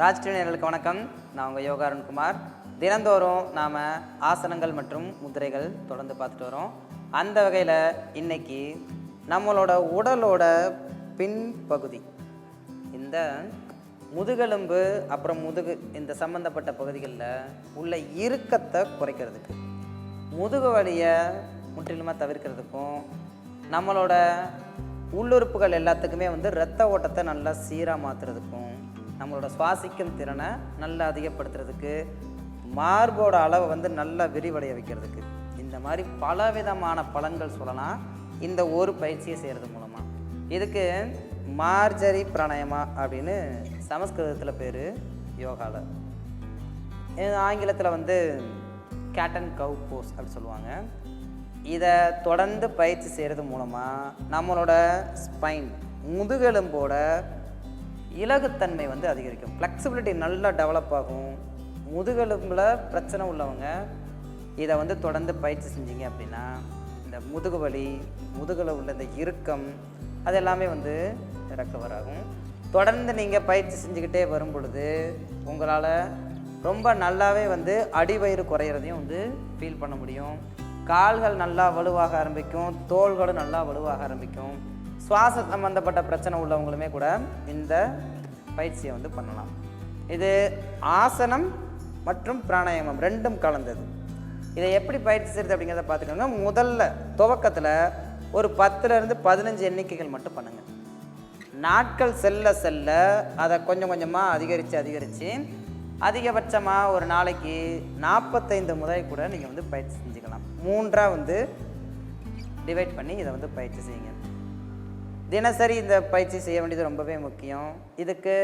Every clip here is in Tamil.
ராஜ்டிவி நேயர்களுக்கு வணக்கம். நான் உங்கள் யோகா அருண்குமார். தினந்தோறும் நாம் ஆசனங்கள் மற்றும் முதிரைகள் தொடர்ந்து பார்த்துட்டு வரோம். அந்த வகையில் இன்னைக்கு நம்மளோட உடலோட பின்பகுதி இந்த முதுகெலும்பு அப்புறம் முதுகு இந்த சம்பந்தப்பட்ட பகுதிகளில் உள்ள இறுக்கத்தை குறைக்கிறதுக்கு முதுகு வலியை முற்றிலுமாக தவிர்க்கிறதுக்கும் நம்மளோட உள்ளுறுப்புகள் எல்லாத்துக்குமே வந்து இரத்த ஓட்டத்தை நல்லா சீராக மாற்றுறதுக்கும் நம்மளோட சுவாசிக்கும் திறனை நல்லா அதிகப்படுத்துறதுக்கு மார்போட அளவை வந்து நல்லா விரிவடைய வைக்கிறதுக்கு. இந்த மாதிரி பலவிதமான பலன்கள் சொல்லலாம். இந்த ஒரு பயிற்சியை செய்கிறது மூலமாக இதுக்கு மார்ஜரி பிராணாயமா அப்படின்னு சமஸ்கிருதத்தில் பேர் யோகாவில் ஆங்கிலத்தில் வந்து கேட்டன் கவு போஸ் அப்படின்னு சொல்லுவாங்க. இதை தொடர்ந்து பயிற்சி செய்கிறது மூலமாக நம்மளோட ஸ்பைன் முதுகெலும்போட இலகுத்தன்மை வந்து அதிகரிக்கும். ஃப்ளெக்சிபிலிட்டி நல்லா டெவலப் ஆகும். முதுகெலும்பில் பிரச்சனை உள்ளவங்க இதை வந்து தொடர்ந்து பயிற்சி செஞ்சீங்க அப்படின்னா இந்த முதுகு வலி முதுகில் உள்ள இந்த இறுக்கம் அது எல்லாமே வந்து ரெக்கவர் ஆகும் தொடர்ந்து நீங்கள் பயிற்சி செஞ்சுக்கிட்டே வரும் பொழுது உங்களால் ரொம்ப நல்லாவே வந்து அடிவயிறு குறையிறதையும் வந்து ஃபீல் பண்ண முடியும். கால்கள் நல்லா வலுவாக ஆரம்பிக்கும். தோள்களும் நல்லா வலுவாக ஆரம்பிக்கும். சுவாச சம்பந்தப்பட்ட பிரச்சனை உள்ளவங்களுமே கூட இந்த பயிற்சியை வந்து பண்ணலாம். இது ஆசனம் மற்றும் பிராணாயாமம் ரெண்டும் கலந்தது. இதை எப்படி பயிற்சி செய்கிறது அப்படிங்கிறத பார்த்துக்கோங்க. முதல்ல துவக்கத்தில் ஒரு பத்துலேருந்து பதினஞ்சு எண்ணிக்கைகள் மட்டும் பண்ணுங்கள் நாட்கள் செல்ல செல்ல அதை கொஞ்சம் கொஞ்சமாக அதிகரித்து அதிகரித்து அதிகபட்சமாக ஒரு நாளைக்கு நாற்பத்தைந்து முறை கூட நீங்கள் வந்து பயிற்சி செஞ்சுக்கலாம். மூன்றாக வந்து டிவைட் பண்ணி இதை வந்து பயிற்சி செய்யுங்க. தினசரி இந்த பயிற்சி செய்ய வேண்டியது ரொம்பவே முக்கியம். இதுக்கு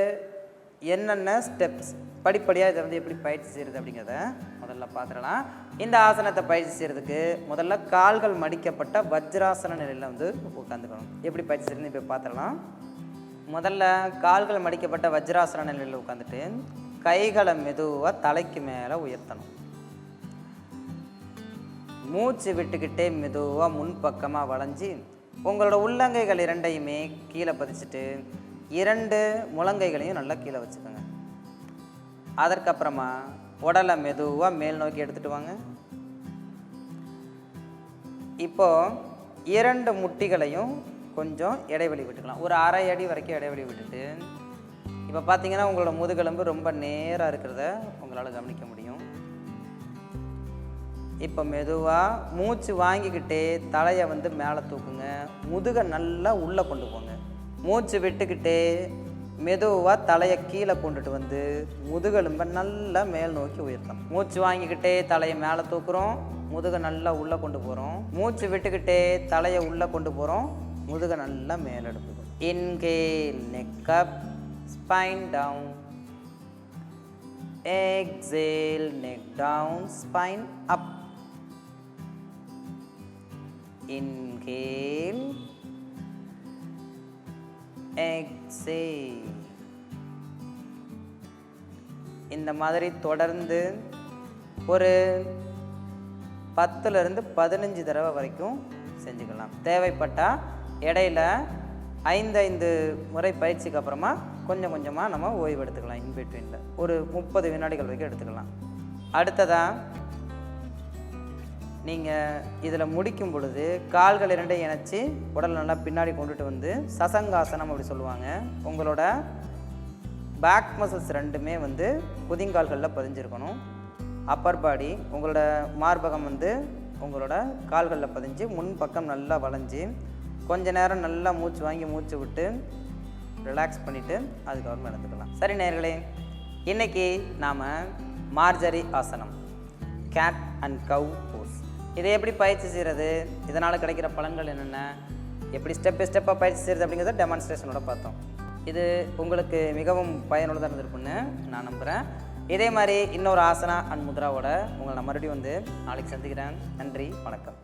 என்னென்ன ஸ்டெப்ஸ் படிப்படியாக இதை வந்து எப்படி பயிற்சி செய்கிறது அப்படிங்கிறத முதல்ல பார்த்துடலாம். இந்த ஆசனத்தை பயிற்சி செய்கிறதுக்கு முதல்ல கால்கள் மடிக்கப்பட்ட வஜ்ராசன நிலையில் வந்து உட்காந்துக்கணும் எப்படி பயிற்சி செய்யறது இப்போ பார்த்துடலாம். முதல்ல கால்கள் மடிக்கப்பட்ட வஜ்ராசன நிலையில் உட்காந்துட்டு கைகளை மெதுவாக தலைக்கு மேலே உயர்த்தணும். மூச்சு விட்டுக்கிட்டே மெதுவாக முன்பக்கமாக வளைஞ்சி உங்களோட உள்ளங்கைகள் இரண்டையுமே கீழே பதிச்சுட்டு இரண்டு முழங்கைகளையும் நல்லா கீழே வச்சுக்கோங்க. அதற்கப்புறமா உடலை மெதுவாக மேல் நோக்கி எடுத்துகிட்டு வாங்க. இப்போ இரண்டு முட்டிகளையும் கொஞ்சம் இடைவெளி விட்டுக்கலாம். ஒரு அரை அடி வரைக்கும் இடைவெளி விட்டுட்டு இப்போ பார்த்தீங்கன்னா உங்களோட முதுகெலும்பு ரொம்ப நேராக இருக்கிறத உங்களால் கவனிக்க முடியும். இப்போ மெதுவாக மூச்சு வாங்கிக்கிட்டே தலையை வந்து மேலே தூக்குங்க. முதுகை நல்லா உள்ளே கொண்டு போங்க. மூச்சு விட்டுக்கிட்டே மெதுவாக தலையை கீழே கொண்டுட்டு வந்து முதுகெலும்பை நல்லா மேல் நோக்கி உயர்த்தோம் மூச்சு வாங்கிக்கிட்டே தலையை மேலே தூக்குறோம். முதுகை நல்லா உள்ளே கொண்டு போகிறோம் மூச்சு விட்டுக்கிட்டே தலையை உள்ளே கொண்டு போகிறோம் முதுகை நல்லா மேலே எடுத்துக்கிறோம் inhale neck up spine down exhale neck down spine up inhale. Exhale. இந்த மாதிரி தொடர்ந்து ஒரு பத்துலேருந்து பதினஞ்சு தடவை வரைக்கும் செஞ்சுக்கலாம். தேவைப்பட்டால் இடையில ஐந்து ஐந்து முறை பயிற்சிக்கு அப்புறமா கொஞ்சம் கொஞ்சமாக நம்ம ஓய்வு எடுத்துக்கலாம் இன்பிட்வீனில் ஒரு முப்பது வினாடிகள் வரைக்கும் எடுத்துக்கலாம். அடுத்ததாக நீங்கள் இதில் முடிக்கும் பொழுது கால்கள் இரண்டையும் இணைச்சி உடல் நல்லா பின்னாடி கொண்டுட்டு வந்து சசங்காசனம் அப்படி சொல்லுவாங்க. உங்களோட பேக் மசில்ஸ் ரெண்டுமே வந்து புதிங்கால்களில் பதிஞ்சிருக்கணும். அப்பர் பாடி உங்களோட மார்பகம் வந்து உங்களோட கால்களில் பதிஞ்சு முன் பக்கம் நல்லா வளைஞ்சு கொஞ்ச நேரம் நல்லா மூச்சு வாங்கி மூச்சு விட்டு ரிலாக்ஸ் பண்ணிவிட்டு அதுக்கப்புறமா எடுத்துக்கலாம் சரி நேர்களே இன்றைக்கி நாம் மார்ஜரி ஆசனம் கேட் அண்ட் கவ் இதை எப்படி பயிற்சி செய்கிறது இதனால் கிடைக்கிற பலன்கள் என்னென்ன? எப்படி ஸ்டெப் பை ஸ்டெப்பாக பயிற்சி செய்கிறது அப்படிங்கிறத டெமான்ஸ்ட்ரேஷனோட பார்த்தோம். இது உங்களுக்கு மிகவும் பயனுள்ளதாக இருந்திருக்குன்னு நான் நம்புகிறேன் இதே மாதிரி இன்னொரு ஆசனா அண்ட் முத்ராவோட உங்களை நான் மறுபடியும் வந்து நாளைக்கு சந்திக்கிறேன். நன்றி வணக்கம்.